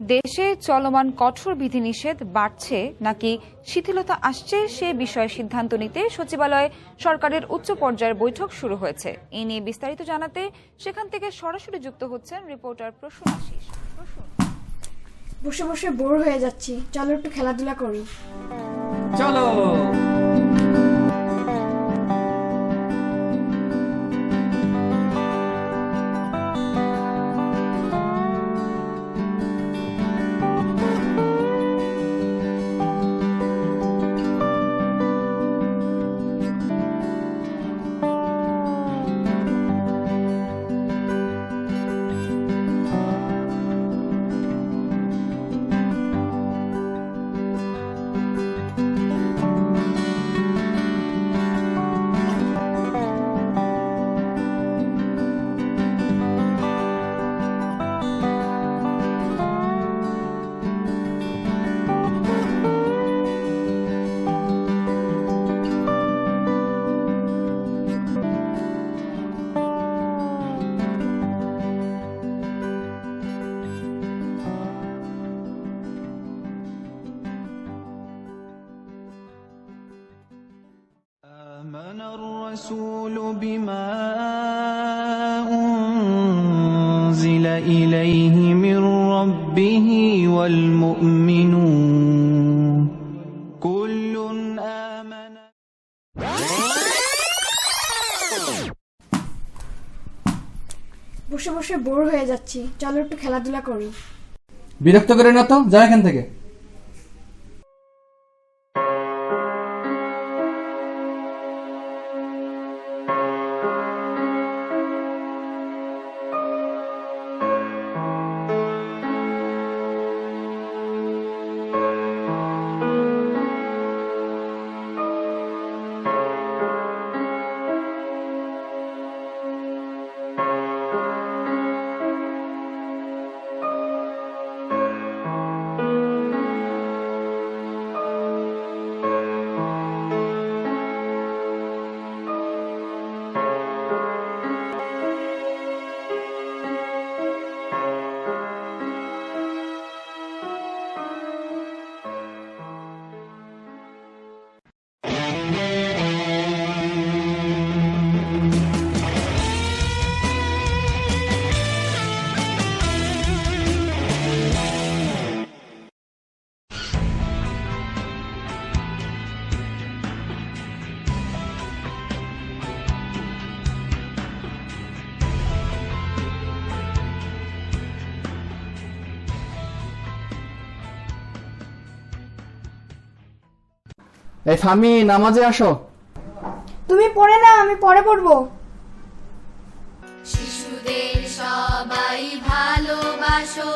দেশে চলমান কঠোর বিধিনিষেধ বাড়ছে নাকি শিথিলতা আসছে সে বিষয়ে সিদ্ধান্ত নিতে সচিবালয়ে সরকারের উচ্চ পর্যায়ের বৈঠক শুরু হয়েছে। এ নিয়ে বিস্তারিত জানাতে সেখান থেকে সরাসরি যুক্ত হচ্ছেন রিপোর্টার প্রসূন আশিস। বসে বসে বোর হয়ে যাচ্ছি। চলো একটু খেলাধুলা করি। চলো! آمن الرسول بما أنزل إليه من ربه والمؤمنون كل آمن বসে বসে বোর হয়ে যাচ্ছি চলো একটু খেলাধুলা করি বিরক্ত করে না তো যা এখান থেকে এই ফামি নামাজে আসো। তুমি পড়ে না আমি পরে পড়ব। শিশুদের সবাই ভালোবাসো।